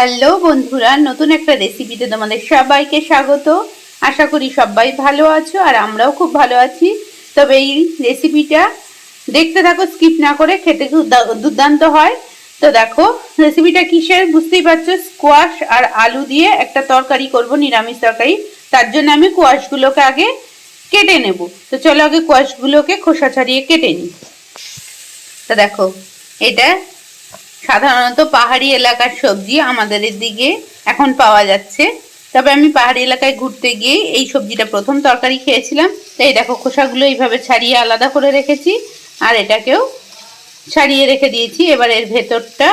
Hello বন্ধুরা, নতুন একটা রেসিপিতে তোমাদের সবাইকে স্বাগত। আশা করি সবাই ভালো আছো আর আমরাও খুব ভালো আছি। তবে এই রেসিপিটা দেখতে থাকো স্কিপ না করে খেতে দুর্দান্ত হয়। তো দেখো রেসিপিটা কিসের বুঝতেই পারছ? স্কোয়াশ আর আলু দিয়ে একটা তরকারি করব, নিরামিষ তরকারি। তার জন্য আমি কোয়াশগুলোকে আগে কেটে নেব। তো চলো আগে কোয়াশগুলোকে খোসা ছাড়িয়ে কেটে নিই। তো দেখো, এটা সাধারণত পাহাড়ি এলাকার সবজি আমাদের দিকে এখন পাওয়া যাচ্ছে। তবে আমি পাহাড়ি এলাকায় ঘুরতে গিয়ে এই সবজিটা প্রথম তরকারি খেয়েছিলাম। তাই দেখো, খোসাগুলো এইভাবে ছাড়িয়ে আলাদা করে রেখেছি আর এটাকেও ছাড়িয়ে রেখে দিয়েছি। এবার এর ভেতরটা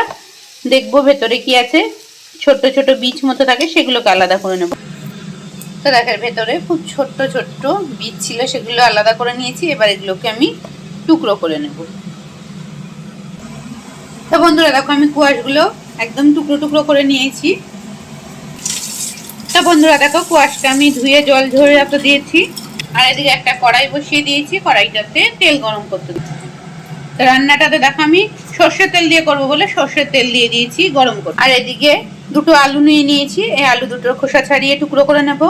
দেখব ভেতরে কি আছে। ছোট্ট ছোট বীজ মতো থাকে, সেগুলোকে আলাদা করে নেব। তো দেখার ভেতরে খুব ছোট্ট ছোট্ট বীজ ছিল, সেগুলো আলাদা করে নিয়েছি। এবার এগুলোকে আমি টুকরো করে নেব। তো বন্ধুরা, দেখো আমি কুয়াশগুলো একদম টুকরো টুকরো করে নিয়েছি। তো বন্ধুরা, দেখো কুয়াশটা আমি ধুয়ে জল ঝরে রাখতে দিয়েছি। আর এদিকে একটা কড়াই বসিয়ে দিয়েছি, কড়াইটাতে তেল গরম করতে তো রান্নাটাতে দেখো আমি সর্ষের তেল দিয়ে করব বলে সর্ষের তেল দিয়ে দিয়েছি গরম করে আর এদিকে দুটো আলু নিয়ে নিয়েছি, এই আলু দুটোর খোসা ছাড়িয়ে টুকরো করে নেব।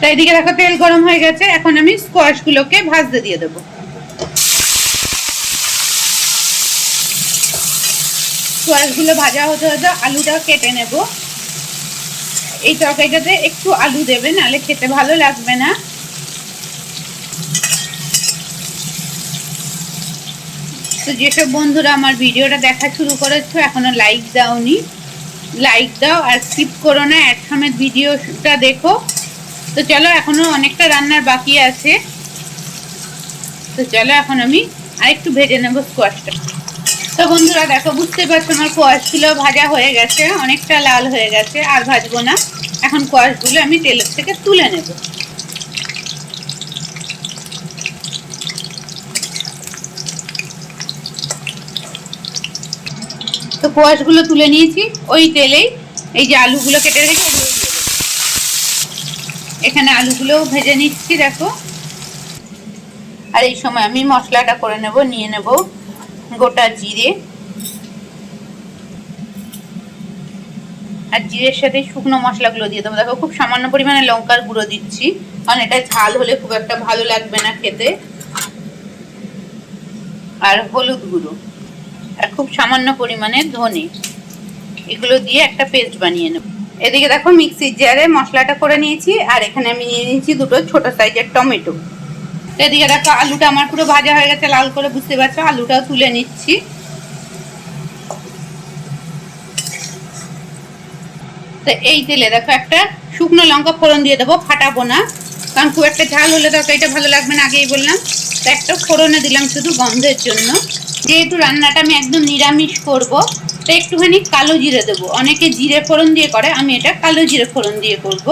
তো এদিকে দেখো তেল গরম হয়ে গেছে, এখন আমি স্কোয়াশগুলোকে ভাজতে দিয়ে দেবো। সোয়াসগুলো ভাজা হতে হতে আলুটা কেটে নেব। এই তরকারিটাতে একটু আলু দেবে, নাহলে খেতে ভালো লাগবে না। তো যেসব বন্ধুরা আমার ভিডিওটা দেখা শুরু করেছ, এখনও লাইক দাওনি লাইক দাও আর স্কিপ করো না এক ভিডিওটা দেখো। তো চলো এখনও অনেকটা রান্নার বাকি আছে। তো চলো এখন আমি আরেকটু ভেজে নেব স্কোয়াশটা তো বন্ধুরা দেখো, বুঝতে পারছ আমার কোয়াশগুলো ভাজা হয়ে গেছে, অনেকটা লাল হয়ে গেছে, আর ভাজবো না। এখন কোয়াশগুলো আমি তেলের থেকে তুলে নেব। তো কোয়াশগুলো তুলে নিয়েছি, ওই তেলেই এই যে আলুগুলো কেটে রেখে ওগুলো। এখানে আলুগুলোও ভেজে নিচ্ছি, দেখো। আর এই সময় আমি মশলাটা করে নেব, নিয়ে নেব। গোটা জিরে আর জিরের সাথে শুকনো মশলাগুলো দিয়ে দেবো। দেখো, খুব সামান্য পরিমাণে লঙ্কার গুঁড়ো দিচ্ছি। কারণ এটা ঝাল হলে খুব একটা ভালো লাগবে না খেতে। আর হলুদ গুঁড়ো। আর খুব সামান্য পরিমাণে ধনে। এগুলো দিয়ে একটা পেস্ট বানিয়ে নেব। এদিকে দেখো, মিক্সির জারে মশলাটা করে নিয়েছি। আর এখানে আমি নিয়ে নিয়েছি দুটো ছোট সাইজের টমেটো। এদিকে দেখো আলুটা আমার পুরো ভাজা হয়ে গেছে, লাল করে বুঝতে পারছ? আলুটাও তুলে নিচ্ছি। তো এই তেলে দেখো একটা শুকনো লঙ্কা ফোড়ন দিয়ে দেবো, ফাটাবো না। কারণ খুব একটা ঝাল হলে তরকারিটা ভালো লাগবে না, আগেই বললাম। তো একটা ফোড়নে দিলাম শুধু গন্ধের জন্য। যেহেতু রান্নাটা আমি একদম নিরামিষ করব, তো একটুখানি কালো জিরে দেবো। অনেকে জিরে ফোড়ন দিয়ে করে, আমি এটা কালো জিরে ফোড়ন দিয়ে করব।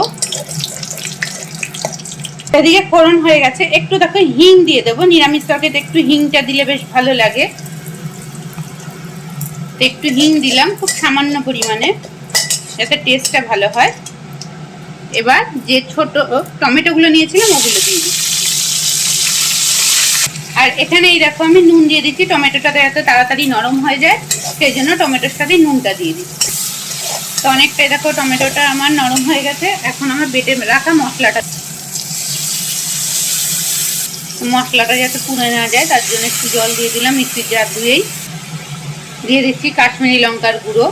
এদিকে ফোড়ন হয়ে গেছে। একটু দেখো, হিং দিয়ে দেবো। নিরামিষ তরকারিতে একটু হিংটা দিলে বেশ ভালো লাগে। একটু হিং দিলাম, খুব সামান্য পরিমাণে, যাতে টেস্টটা ভালো হয়। এবার যে ছোট টমেটোগুলো নিয়েছিলাম, ওগুলো দিয়ে দিই। আর এখানে এই দেখো, আমি নুন দিয়ে দিচ্ছি। টমেটোটা এত তাড়াতাড়ি নরম হয়ে যায়, সেই জন্য টমেটোর সাথে নুনটা দিয়ে দিচ্ছি। তো অনেকটাই দেখো, টমেটোটা আমার নরম হয়ে গেছে। এখন আমার বেটে রাখা মশলাটা। মশলাটা যাতে পুড়ে না যায়, তার জন্য একটু জল দিয়ে দিলাম মিক্সির জার ধুয়েই দিয়ে দিচ্ছি কাশ্মীরি লঙ্কার গুঁড়ো।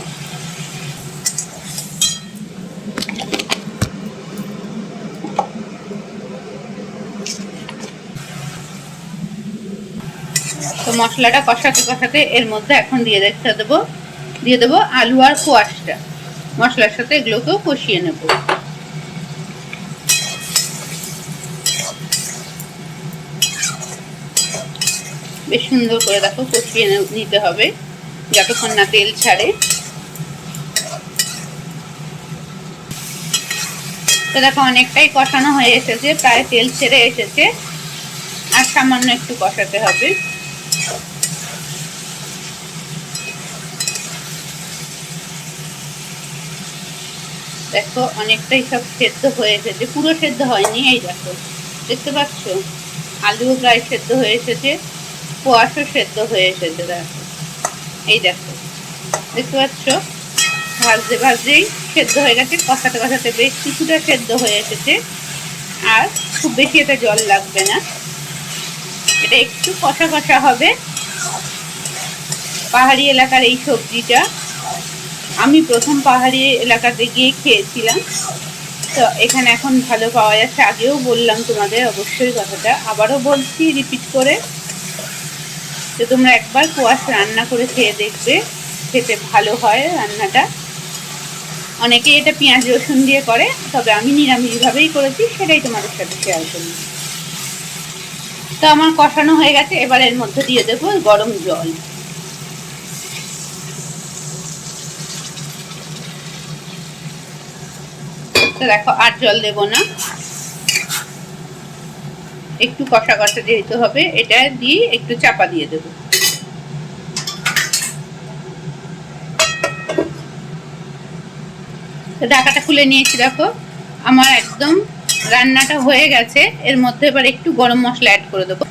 তো মশলাটা কষাতে কষাতে এর মধ্যে এখন দিয়ে দেখতে দেবো, দিয়ে দেবো আলু আর কোয়াশটা। মশলার সাথে এগুলোকেও কষিয়ে নেব। বেশ সুন্দর করে দেখো, কষিয়ে নিতে হবে। যতক্ষণ না তেল ছাড়ে। তো দেখো, অনেকটাই কষানো হয়ে এসেছে, প্রায় তেল ছেড়ে এসেছে। আর সামান্য একটু কষাতে হবে। দেখো, অনেকটাই সব সেদ্ধ হয়ে এসেছে। পুরো সেদ্ধ হয়নি, এই দেখো। দেখতে পাচ্ছ? আলুও প্রায় সেদ্ধ হয়ে এসেছে। কোয়াশও সেদ্ধ হয়ে এসেছে, দেখো। এই দেখো, দেখতে পাচ্ছ? ভাজতে, ভাজতেই সেদ্ধ হয়ে গেছে, কষাতে কষাতে বেশ কিছুটা সেদ্ধ হয়ে এসেছে। আর খুব বেশি এটা জল লাগবে না। এটা একটু কষা কষা হবে। পাহাড়ি এলাকার এই সবজিটা আমি প্রথম পাহাড়ি এলাকাতে গিয়ে খেয়েছিলাম। তো এখানে এখন ভালো পাওয়া যাচ্ছে। আগেও বললাম তোমাদের, অবশ্যই কথাটা। আবারও বলছি রিপিট করে। তো তোমরা একবার কোয়াশ রান্না করে খেয়ে দেখবে, খেতে ভালো হয় রান্নাটা। অনেকে এটা পেঁয়াজ, রসুন দিয়ে করে, তবে আমি নিরামিষভাবেই করেছি, সেটাই তোমাদের সাথে শেয়ার করি তো আমার কষানো হয়ে গেছে, এবার এর মধ্যে দিয়ে দেবো গরম জল। তো দেখো আর জল দেব না। একটু কষা কষা যেহেতু হবে, এটা দিয়ে একটু চাপা দিয়ে দেব। ঢাকাটা খুলে নিয়েছি, দেখো। আমার একদম রান্নাটা হয়ে গেছে। এর মধ্যে এবার একটু গরম মশলা অ্যাড করে দেবো।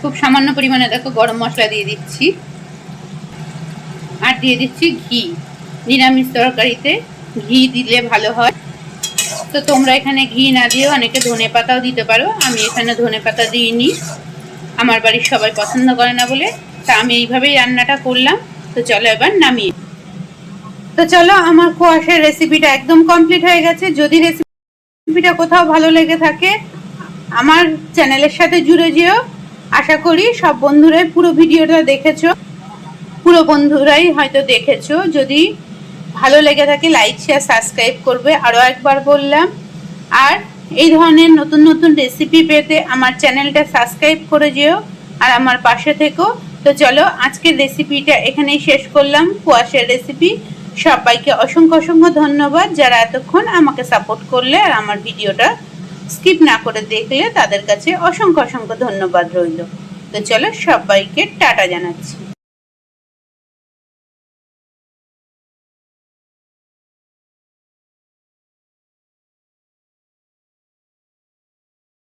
খুব সামান্য পরিমাণে, দেখো, গরম মশলা দিয়ে দিচ্ছি। আর দিয়ে দিচ্ছি ঘি। নিরামিষ তরকারিতে ঘি দিলে ভালো হয়। তো তোমরা এখানে ঘি না দিয়েও অনেকে ধনে পাতাও দিতে পারো। আমি এখানে ধনে পাতা দিইনি। আমার বাড়ির সবাই পছন্দ করে না বলে। তা আমি এইভাবেই রান্নাটা করলাম। তো চলো এবার নামিয়ে তো চলো, আমার কোয়াশের রেসিপিটা একদম কমপ্লিট হয়ে গেছে। যদি রেসিপিটা কোথাও ভালো লেগে থাকে, আমার চ্যানেলের সাথে জুড়ে যেও। আশা করি সব বন্ধুরাই পুরো ভিডিওটা দেখেছ। পুরো বন্ধুরাই হয়তো দেখেছ। যদি ভালো লেগে থাকে লাইক শেয়ার সাবস্ক্রাইব করবে। আরও একবার বললাম। আর এই ধরনের নতুন নতুন রেসিপি পেতে আমার চ্যানেলটা সাবস্ক্রাইব করে যেও আর আমার পাশে থেকো। তো চলো, আজকের রেসিপিটা এখানেই শেষ করলাম। কুয়াশের রেসিপি সবাইকে অসংখ্য অসংখ্য ধন্যবাদ যারা এতক্ষণ আমাকে সাপোর্ট করলে আর আমার ভিডিওটা স্কিপ না করে দেখলে তাদের কাছে অসংখ্য অসংখ্য ধন্যবাদ রইল। তো চলো, সবাইকে টাটা জানাচ্ছি।